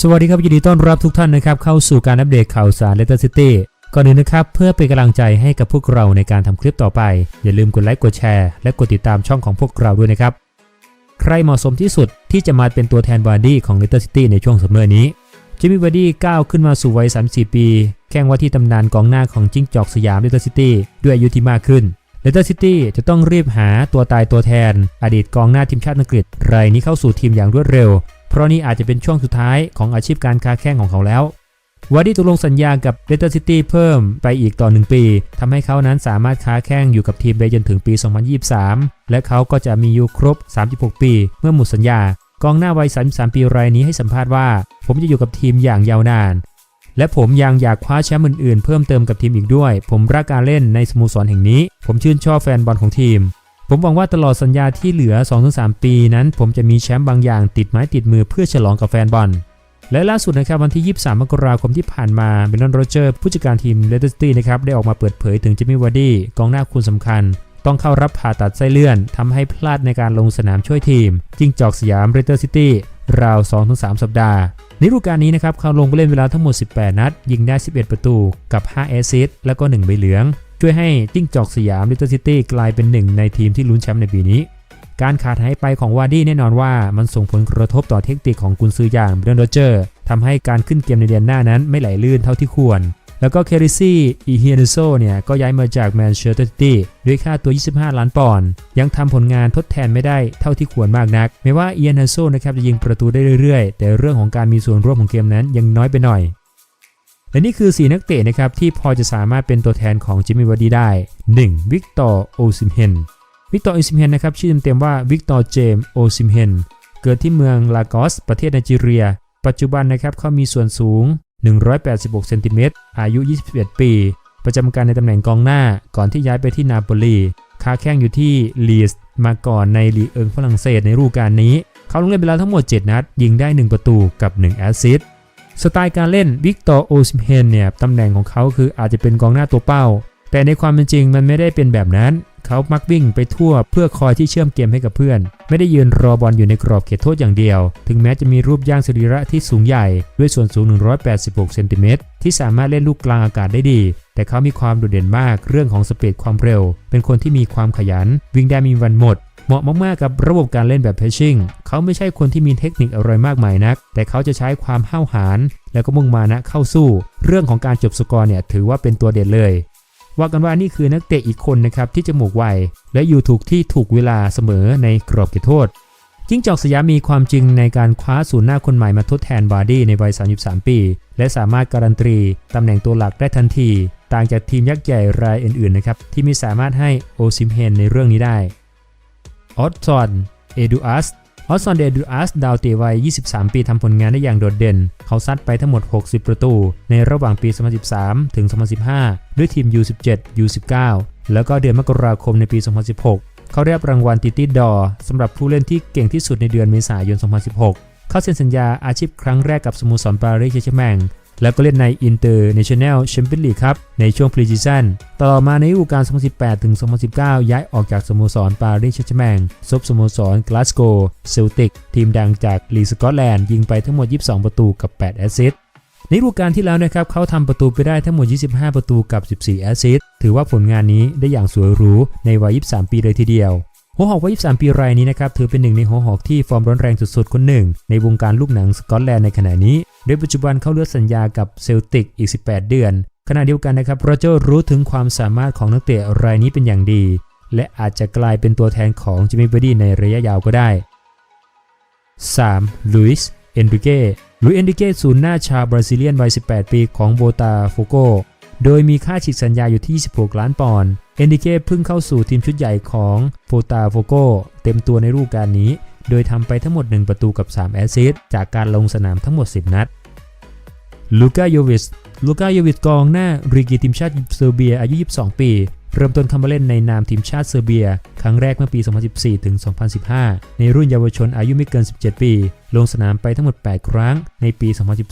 สวัสดีครับยินดีต้อนรับทุกท่านนะครับเข้าสู่การอัปเดตข่าวสารเลสเตอร์ซิตี้ก่อนอื่นนะครับเพื่อเป็นกำลังใจให้กับพวกเราในการทำคลิปต่อไป อย่าลืมกดไลค์กดแชร์และกดติดตามช่องของพวกเราด้วยนะครับ ใครเหมาะสมที่สุดที่จะมาเป็นตัวแทนวาร์ดี้ของเลสเตอร์ซิตี้ในช่วงซัมเมอร์นี้จิมมี่วาร์ดี้ก้าวขึ้นมาสู่วัย 34 ปี แข่งว่าที่ตำนานกองหน้าของจิ้งจอกสยามเลสเตอร์ซิตี้ด้วยอายุที่มากขึ้นเลสเตอร์ซิตี้จะต้องรีบหาตัวตายตัวแทน อดีตกองหน้าทีมชาติอังกฤษ รายนี้เข้าสู่ทีมอย่างรวดเร็ว เพราะนี่อาจจะเป็นช่วงสุดท้ายของอาชีพการค้าแข่งของเขาแล้ววาร์ดี้ตกลงสัญญากับเลสเตอร์ซิตี้เพิ่มไปอีกต่อหนึ่งปีทำให้เขานั้นสามารถค้าแข่งอยู่กับทีมไปจนถึงปี 2023 และเขาก็จะมีอยู่ครบ 36 ปี เมื่อหมดสัญญากองหน้าวัย 33 ปีรายนี้ให้สัมภาษณ์ว่า ผมจะอยู่กับทีมอย่างยาวนาน และผมยังอยากคว้าแชมป์อื่นๆ เพิ่มเติมกับทีมอีกด้วย ผมรักการเล่นในสโมสรแห่งนี้ ผมชื่นชอบแฟนบอลของทีม ผมหวังว่าตลอดสัญญาที่เหลือ 2-3 ปีนั้น ผมจะมีแชมป์บางอย่างติดไม้ติดมือเพื่อฉลองกับแฟนบอล และล่าสุดนะครับวันที่ 23 มกราคมที่ผ่านมาเบรนดอนโรเจอร์ผู้จัดการทีมเลสเตอร์ซิตี้นะครับได้ออกมาเปิดเผยถึงจิมมี่วาร์ดี้กองหน้าคุณสำคัญ ต้องเข้ารับผ่าตัดไส้เลื่อนทำให้พลาดในการลงสนามช่วยทีม จิงจอกสยามเลสเตอร์ซิตี้ราว 2-3 สัปดาห์ในฤดูกาลนี้นะครับเขาลงไปเล่นเวลาทั้งหมด 18 นัด ยิงได้ 11 ประตูกับ 5 แอสซิสต์แล้วก็ 1 ใบเหลือง ช่วยให้จิ้งจอกสยามเลสเตอร์ซิตี้กลายเป็นหนึ่งในทีมที่ลุ้นแชมป์ในปีนี้ การขาดหายไปของวาร์ดี้แน่นอนว่ามันส่งผลกระทบต่อเทคนิคของกุนซืออย่างเบรนดอนโรเจอร์ทำให้การขึ้นเกมในเดือนหน้านั้นไม่ไหลลื่นเท่าที่ควร แล้วก็เคริซี่อีเฮียนโซเนี่ยก็ย้ายมาจากแมนเชสเตอร์ซิตี้ด้วยค่าตัว 25 ล้านปอนด์ยังทำผลงานทดแทนไม่ได้เท่าที่ควรมากนักแม้ว่าอีเฮียนโซนะครับจะยิงประตูได้เรื่อยๆ แต่เรื่องของการมีส่วนร่วมของเกมนั้นยังน้อยไปหน่อย และนี่คือ 4 นักเตะนะครับที่พอจะสามารถเป็นตัวแทนของจิมมี่วาร์ดีได้ 1. วิกตอร์โอซิมเฮนวิกตอร์โอซิมเฮนนะครับชื่อเต็มๆว่าวิกตอร์เจมส์โอซิมเฮนเกิดที่เมืองลากอส ประเทศไนจีเรีย ปัจจุบันนะครับเขามีส่วนสูง 186เซนติเมตรอายุ 21 ปี ประจำการในตำแหน่งกองหน้าก่อนที่ย้ายไปที่นาโปลีค้าแข่งอยู่ที่ลีสมาก่อนในลีเอิงฝรั่งเศสในฤดูกาลนี้ เขาลงเล่นไปแล้วทั้งหมด 7 นัด ยิงได้ 1 ประตูกับ 1 แอสซิสต์ สไตล์การเล่นวิกตอร์โอซิมเฮนเนี่ยตำแหน่งของเขาคืออาจจะเป็นกองหน้าตัวเป้า แต่ในความเป็นจริงมันไม่ได้เป็นแบบนั้น เขามักวิ่งไปทั่วเพื่อคอยที่เชื่อมเกมให้กับเพื่อน ไม่ได้ยืนรอบอลอยู่ในกรอบเขตโทษอย่างเดียว ถึงแม้จะมีรูปย่างสรีระที่สูงใหญ่ ด้วยส่วนสูง 186 เซนติเมตรที่สามารถเล่นลูกกลางอากาศได้ดี แต่เขามีความโดดเด่นมากเรื่องของสปีดความเร็ว เป็นคนที่มีความขยัน วิ่งได้มมีวันหมดเหมาะมากๆ กับระบบการเล่นแบบเพชชิ่ง เขาไม่ใช่คนที่มีเทคนิคอะไรมากมายนัก แต่เขาจะใช้ความห้าวหาญแล้วก็มุ่งมานะเข้าสู้ เรื่องของการจบสกอร์เนี่ยถือว่าเป็นตัวเด่นเลย ว่ากันว่านี่คือนักเตะอีกคนนะครับที่จมูกไวและอยู่ถูกที่ถูกเวลาเสมอในกรอบเขตโทษจิ้งจอกสยามมีความจริงในการคว้าศูนย์หน้าคนใหม่มาทดแทนบาร์ดี้ในวัย 33 ปี และสามารถการันตีตำแหน่งตัวหลักได้ทันที ต่างจากทีมยักษ์ใหญ่รายอื่นๆนะครับที่ไม่สามารถให้โอซิมเฮนในเรื่องนี้ได้ออสซอนเอดูอัส ออสซอนเดดูอัสดาวเตะวัย 23 ปีทำผลงานได้อย่างโดดเด่น เขาซัดไปทั้งหมด 60 ประตู ในระหว่างปี 2013 ถึง 2015 ด้วยทีม U17 U19 แล้วก็เดือนมกราคมในปี 2016 เขาได้รับรางวัลติติดอสำหรับผู้เล่นที่เก่งที่สุดในเดือนเมษายน 2016 เขาเซ็นสัญญาอาชีพครั้งแรกกับสโมสรปารีสแซงต์แชร์แมง แล้วก็เล่นใน International Champions League ครับ ในช่วงพรีซีซั่นต่อมาในฤดูกาล 2018 ถึง 2019 ย้ายออกจากสโมสรปารีสแซงแชร์แมงซบสโมสรกลาสโกเซลติก ทีมดังจากลีสกอตแลนด์ ยิงไปทั้งหมด 22 ประตูกับ 8 แอสซิสต์ในฤดูกาลที่แล้วนะครับเขาทำประตูไปได้ทั้งหมด 25 ประตูกับ 14 แอสซิสต์ถือว่าผลงานนี้ได้อย่างสวยหรูในวัย 23 ปีเลยทีเดียว หัวหอกวัย23 ปีรายนี้นะครับถือเป็นหนึ่งในหัวหอกที่ฟอร์มร้อนแรงสุดๆคนหนึ่ง ในวงการลูกหนังสกอตแลนด์ในขณะนี้ โดยปัจจุบันเขาเลือกสัญญากับเซลติกอีก 18 เดือน ขณะเดียวกันนะครับโรเจอร์รู้ถึงความสามารถของนักเตะรายนี้เป็นอย่างดี และอาจจะกลายเป็นตัวแทนของจิมมี่เบอร์ดี้ในระยะยาวก็ได้ 3. ลุยส์เอนริเก้ลุยส์เอนริเก้ศูนย์หน้าชาวบราซิเลียนวัย 18 ปีของโบตาโฟโก โดยมีค่าฉีกสัญญาอยู่ที่ 26 ล้านปอนด์ เอนดิเก้เพิ่งเข้าสู่ทีมชุดใหญ่ของโฟตาโฟโกเต็มตัวในรูปการนี้ โดยทำไปทั้งหมด 1 ประตูกับ 3 แอสซิสต์จากการลงสนามทั้งหมด 10 นัด ลูกาโยวิชลูกาโยวิชกองหน้ารีกีทีมชาติเซอร์เบียอายุ 22 ปี เริ่มต้นเข้ามาเล่นในนามทีมชาติเซอร์เบีย ครั้งแรกเมื่อปี 2014 ถึง 2015 ในรุ่นเยาวชนอายุไม่เกิน 17 ปี ลงสนามไปทั้งหมด 8 ครั้งในปี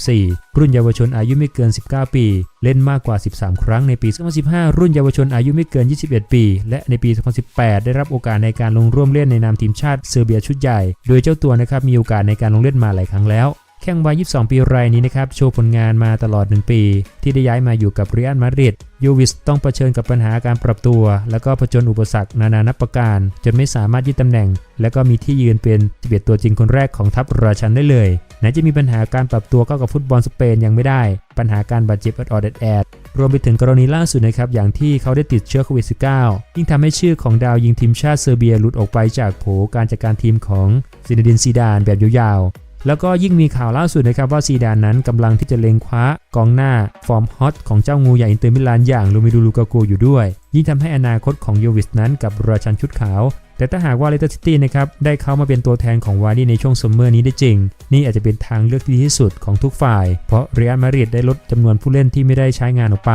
2014 รุ่นเยาวชนอายุไม่เกิน 19 ปี เล่นมากกว่า 13 ครั้งในปี 2015 รุ่นเยาวชนอายุไม่เกิน 21 ปี และในปี 2018 ได้รับโอกาสในการลงร่วมเล่นในนามทีมชาติเซอร์เบียชุดใหญ่ โดยเจ้าตัวนะครับมีโอกาสในการลงเล่นมาหลายครั้งแล้ว แข้งวัย 22 ปีรายนี้นะครับ โชว์ผลงานมาตลอด 1 ปี ที่ได้ย้ายมาอยู่กับเรอัลมาดริดยูวิสต้องเผชิญกับปัญหาการปรับตัว แล้วก็ผจญอุปสรรคนานานับประการ จนไม่สามารถยึดตำแหน่ง และก็มีที่ยืนเป็น11ตัวจริงคนแรกของทัพราชันได้เลยไหนจะมีปัญหาการปรับตัวเข้ากับฟุตบอลสเปนยังไม่ได้ ปัญหาการบาดเจ็บอดๆแอดรวมไปถึงกรณีล่าสุดนะครับ อย่างที่เขาได้ติดเชื้อโควิด -19 ยิ่งทำให้ชื่อของดาวยิงทีมชาติเซอร์เบียหลุดออกไปจากโผการจัดการทีมของซินดินซีดานแบบยาว แล้วก็ยิ่งมีข่าวล่าสุดนะครับว่าซีดานนั้นกำลังที่จะเล็งคว้ากองหน้าฟอร์มฮอตของเจ้างูใหญ่อินเตอร์มิลานอย่างลูมิดูลูกาโกอยู่ด้วย ยิ่งทำให้อนาคตของโยวิสนั้นกับราชันชุดขาว แต่ถ้าหากว่าเลสเตอร์ซิตี้นะครับได้เข้ามาเป็นตัวแทนของวาร์ดี้ในช่วงซัมเมอร์นี้ได้จริง นี่อาจจะเป็นทางเลือกที่ดีที่สุดของทุกฝ่าย เพราะเรอัลมาดริดได้ลดจำนวนผู้เล่นที่ไม่ได้ใช้งานออกไป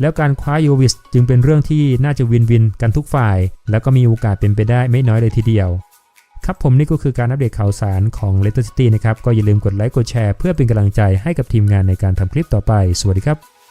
แล้วการคว้าโยวิสจึงเป็นเรื่องที่น่าจะวินวินกันทุกฝ่าย แล้วก็มีโอกาสเป็นไปได้ไม่น้อยเลยทีเดียว ครับผมนี่ก็คือการอัปเดตข่าวสารของ l e t t e r City นะครับ ก็อย่าลืมกดไลค์กดแชร์เพื่อเป็นกำลังใจให้กับทีมงานในการทำคลิปต่อไป สวัสดีครับ